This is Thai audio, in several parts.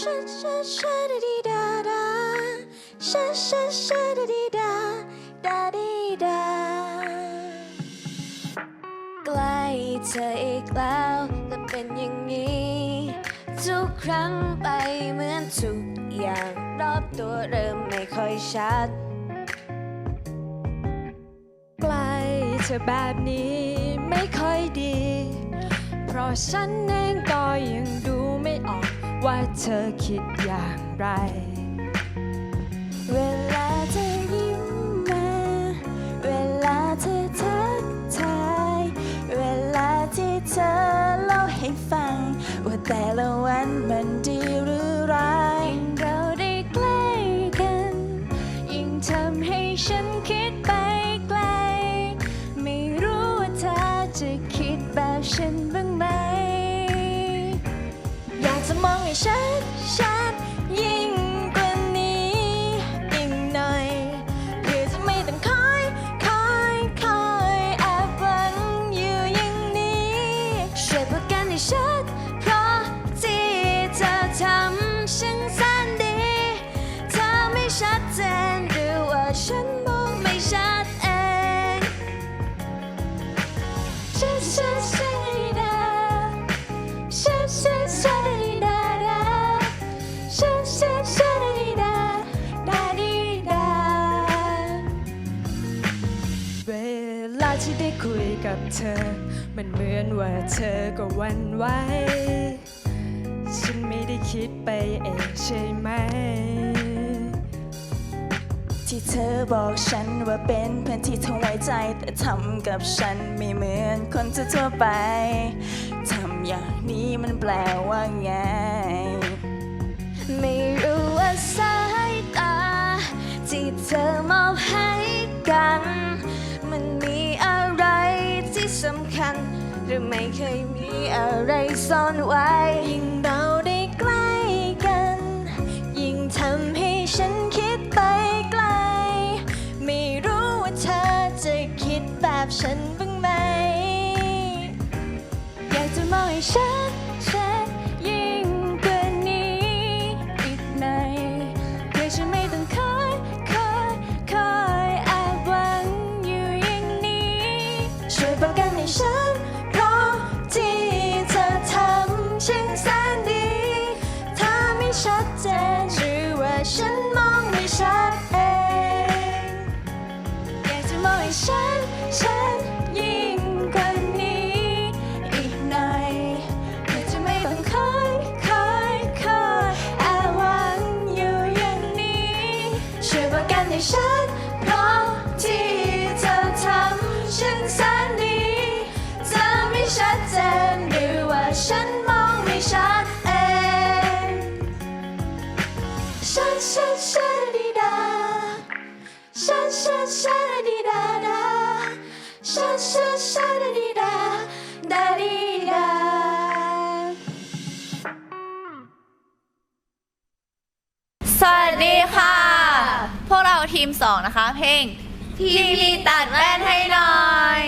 Sha sha sha da dee da da. Sha sha sha da dee da da dee da. ใกล้เธออีกแล้วและเป็นอย่างนี้ ทุกครั้งไปเหมือนทุกอย่างรอบตัวเริ่มไม่ค่อยชัดใกล้เธอแบบนี้ไม่ค่อยดี เพราะฉันเองก็ยังดูไม่ออก เธอคิดอย่างไร เวลาเธอยิ้มมา เวลาเธอทักทาย เวลาที่เธอเล่าให้ฟัง ว่าแต่ละวันมันดีหรือร้ายยิ่งเราได้ใกล้กัน ยิ่งทำให้ฉันคิดไปไกล ไม่รู้ว่าเธอจะคิดแบบฉัน ให้ชัดชัดยิ่งกว่านี้อีกหน่อยเพื่อจะไม่ต้องคอยคอยคอยแอบหวังอยู่อย่างนี้ช่วยพูดกันให้ชัดเพราะที่เธอทำฉันแสนดี เธอไม่ชัดเจนหรือว่าฉันมองไม่ชัดเองชัดชัดชัด กับเธอ มันเหมือนว่าเธอก็วันไหว ฉันไม่ได้คิดไปเองใช่ไหม ที่เธอบอกฉันว่าเป็นเพื่อนที่เธอไว้ใจ แต่ทำกับฉันไม่เหมือนคนทั่วไป ทำอย่างนี้มันแปลว่าไง คัญ หรือไม่เคยมีอะไรซ่อนไว้ ยิ่งเราได้ใกล้กัน ยิ่งทำให้ฉันคิดไปไกล ไม่รู้ว่าเธอจะคิดแบบฉันบ้างไหม อยากจะมองให้ฉัน ฉัน ฉันยิ่งกว่านี้ อีกหน่อยเพื่อจะไม่ต้องคอยคอยคอยแอบหวังอยู่อย่างนี้ช่วยบอกกันให้ฉันเพราะที่เธอทำฉันแสนดีเธอไม่ชัดเจนหรือว่าฉันมองไม่ชัดเอง Sha sha sha di da. Sha sha sha di da da. Sha sha sha di da da di da. สวัสดีค่ะ พวกเราทีม 2 นะคะ เพลงพี่พี่ตัดแว่นให้หน่อย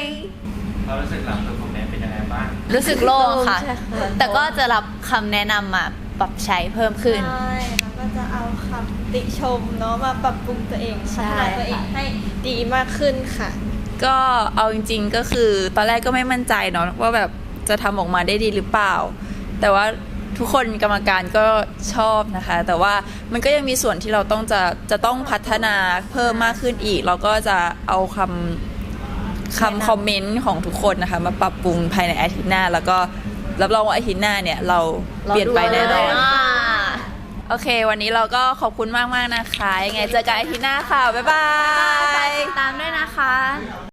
เรารู้สึกหลังตัวผมเนี่ยเป็นยังไงบ้างรู้สึกโล่งค่ะใช่ค่ะ แต่ก็จะรับคำแนะนำมาปรับใช้เพิ่มขึ้น ใช่แล้วก็จะเอา คำติชมเนาะมาปรับปรุงตัวเองใช่พัฒนาตัวเองให้ดีมากขึ้นค่ะ ก็เอาจริง ๆก็คือตอนแรกก็ไม่มั่นใจเนาะว่าแบบจะทำออกมาได้ดีหรือเปล่า แต่ว่าทุกคนกรรมการก็ชอบนะคะ แต่ว่ามันก็ยังมีส่วนที่เราต้องจะจะต้องพัฒนาเพิ่มมากขึ้นอีก เราก็จะเอาคำคำคอมเมนต์ของทุกคนนะคะ มาปรับปรุงภายในอาทิตย์หน้า แล้วก็รับรองว่าอาทิตย์หน้าเนี่ย เราเปลี่ยนไปแน่นอนอ่า โอเค วันนี้เราก็ขอบคุณมากๆนะคะยังไงเจอกันอาทิตย์หน้าค่ะ บ๊ายบายติดตามด้วยนะคะ